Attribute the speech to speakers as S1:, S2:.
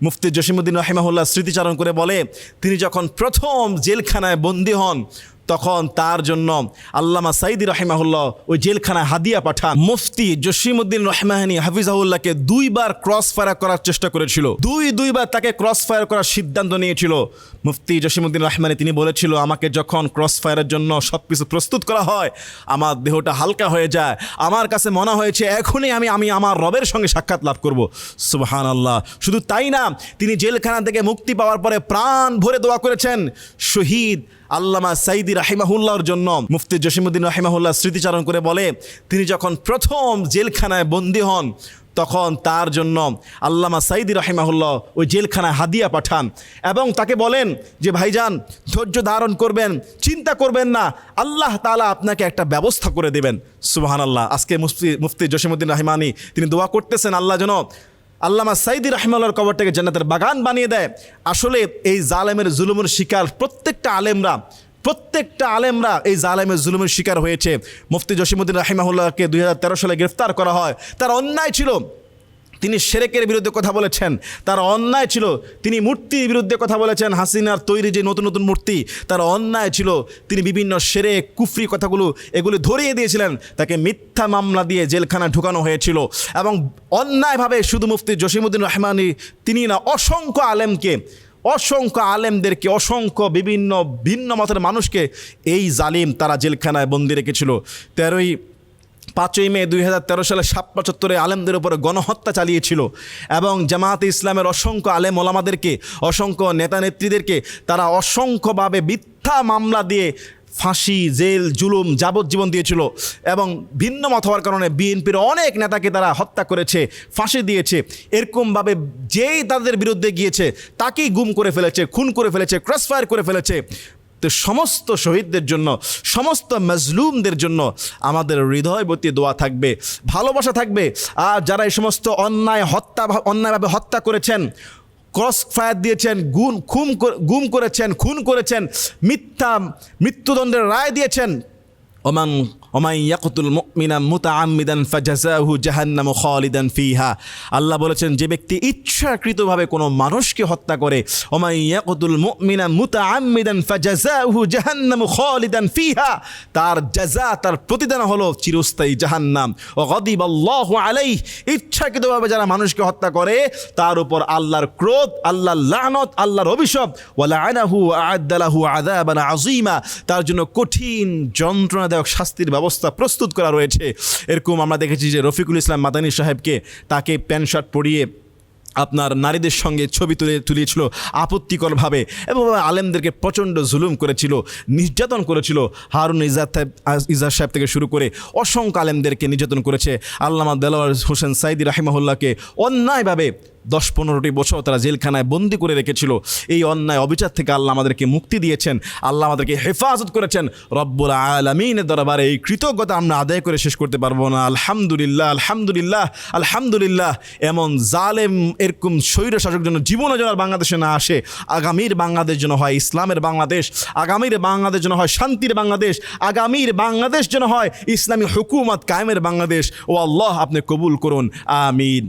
S1: মুফতি জসিমুদ্দিন রাহিমাহুল্লাহ স্মৃতিচারণ করে বলে তিনি যখন প্রথম জেলখানায় বন্দী হন তখন তার জন্য আল্লামা সাইদি রাহিমাহুল্লাহ ওই জেলখানায় হাদিয়া পাঠান। মুফতি জসিমুদ্দিন রহমাহানি হাফিজাহুল্লাহকে দুইবার ক্রস ফায়ার করার চেষ্টা করেছিল। দুই, দুইবার তাকে ক্রস ফায়ার করার সিদ্ধান্ত নিয়েছিল। মুফতি জসিমুদ্দিন রহমানি তিনি বলেছিল, আমাকে যখন ক্রস ফায়ারের জন্য সব কিছু প্রস্তুত করা হয়, আমার দেহটা হালকা হয়ে যায়। আমার কাছে মনে হয়েছে, এখনই আমি আমি আমার রবের সঙ্গে সাক্ষাৎ লাভ করব। সুবহান আল্লাহ শুধু তাই না, তিনি জেলখানা থেকে মুক্তি পাওয়ার পরে প্রাণ ভরে দোয়া করেছেন। শহীদ আল্লামা সাইদি রাহিমাহুল্লাহর জন্য মুফতি জসিমুদ্দিন রাহিমাহুল্লাহ স্মৃতিচারণ করে বলে, তিনি যখন প্রথম জেলখানায় বন্দী হন, তখন তার জন্য আল্লামা সাইদি রাহিমাহুল্লাহ ওই জেলখানায় হাদিয়া পাঠান এবং তাকে বলেন যে, ভাইজান, ধৈর্য ধারণ করবেন, চিন্তা করবেন না, আল্লাহ তালা আপনাকে একটা ব্যবস্থা করে দেবেন। সুবাহান আল্লাহ আজকে মুফতি মুফতি জসিমুদ্দিন রাহিমানি, তিনি দোয়া করতেছেন আল্লাহ যেন আল্লামা সাইদি রাহিমাল্লাহর কবরটাকে জান্নাতের বাগান বানিয়ে দেয়। আসলে এই জালেমের জুলুমের শিকার প্রত্যেকটা আলেমরা প্রত্যেকটা আলেমরা এই জালেমের জুলুমের শিকার হয়েছে। মুফতি জসিমুদ্দিন রাহিমাহুল্লাহকে দুই হাজার তেরো সালে গ্রেফতার করা হয়। তার অন্যায় ছিল তিনি সেরেকের বিরুদ্ধে কথা বলেছেন। তার অন্যায় ছিল, তিনি মূর্তির বিরুদ্ধে কথা বলেছেন। হাসিনার তৈরি যে নতুন নতুন মূর্তি, তার অন্যায় ছিল, তিনি বিভিন্ন সেরে কুফরি কথাগুলো এগুলি ধরিয়ে দিয়েছিলেন। তাকে মিথ্যা মামলা দিয়ে জেলখানা ঢুকানো হয়েছিল। এবং অন্যায়ভাবে শুধু মুফতি জসিমুদ্দিন রহমানি, তিনি না, অসংখ্য আলেমকে, অসংখ্য আলেমদেরকে, অসংখ্য বিভিন্ন ভিন্ন মতের মানুষকে এই জালিম তারা জেলখানায় বন্দি রেখেছিল। তেরোই পাঁচই মে দুই হাজার তেরো সালে সাত পঁচাত্তরে আলেমদের উপরে গণহত্যা চালিয়েছিল এবং জামায়াতে ইসলামের অসংখ্য আলেম ওলামাদেরকে, অসংখ্য নেতা নেত্রীদেরকে তারা অসংখ্যভাবে মিথ্যা মামলা দিয়ে ফাঁসি, জেল, জুলুম যাবজ্জীবন দিয়েছিল এবং ভিন্ন মত হওয়ার কারণে বিএনপির অনেক নেতাকে তারা হত্যা করেছে, ফাঁসি দিয়েছে। এরকমভাবে যেই তাদের বিরুদ্ধে গিয়েছে, তাকেই গুম করে ফেলেছে, খুন করে ফেলেছে ক্রসফায়ার করে ফেলেছে। তো সমস্ত শহীদদের জন্য, সমস্ত মজলুমদের জন্য আমাদের হৃদয়বতী দোয়া থাকবে, ভালোবাসা থাকবে। আর যারা এই সমস্ত অন্যায় হত্যা অন্যায়ভাবে হত্যা করেছেন, ক্রস ফায়ার দিয়েছেন, গুন খুম গুম করেছেন, খুন করেছেন, মিথ্যা মৃত্যুদণ্ডের রায় দিয়েছেন ওমান ওমাই ইয়াকুতুল আল্লাহ বলেছেন, যে ব্যক্তি ইচ্ছাকৃতভাবে কোনো মানুষকে হত্যা করে ওমাই ইয়াকুতুল তার তার প্রতিদান হলো চিরস্থায়ী জাহান্নাম। ও গদিবাল্লাহু আলাইহি, ইচ্ছাকৃতভাবে যারা মানুষকে হত্যা করে, তার উপর আল্লাহর ক্রোধ, আল্লাহর লানত, আল্লাহর অভিশাপ ওয়ালা আনাহু আদালাহু আযাবান আযীমা, তার জন্য কঠিন যন্ত্রণাদায়ক শাস্তির ব্যবস্থা প্রস্তুত করা রয়েছে। এরকম আমরা দেখেছি যে রফিকুল ইসলাম মাদানী সাহেবকে তাকে প্যান্ট শার্ট পরিয়ে আপনার নারীদের সঙ্গে ছবি তুলে তুলিয়েছিল আপত্তিকরভাবে এবং আলেমদেরকে প্রচণ্ড জুলুম করেছিল, নির্যাতন করেছিল। হারুন সাহেব, ইজাদ সাহেব থেকে শুরু করে অসংখ্য আলেমদেরকে নির্যাতন করেছে। আল্লামা দেলোয়ার হোসেন সাইদি রাহিমাহুল্লাহকে অন্যায়ভাবে দশ পনেরোটি বছর তারা জেলখানায় বন্দি করে রেখেছিল। এই অন্যায় অবিচার থেকে আল্লাহ আমাদেরকে মুক্তি দিয়েছেন, আল্লাহ আমাদেরকে হেফাজত করেছেন। রব্বুল আলমিনের দরবারে এই কৃতজ্ঞতা আমরা আদায় করে শেষ করতে পারব না। আলহামদুলিল্লাহ আলহামদুলিল্লাহ আলহামদুলিল্লাহ। এমন জালেম, এরকম স্বৈর শাসক যেন জীবনে যেন বাংলাদেশে না আসে, আগামীর বাংলাদেশ যেন হয় ইসলামের বাংলাদেশ, আগামীর বাংলাদেশ যেন হয় শান্তির বাংলাদেশ, আগামীর বাংলাদেশ যেন হয় ইসলামী হুকুমত কায়েমের বাংলাদেশ। ও আল্লাহ আপনি কবুল করুন, আমিন।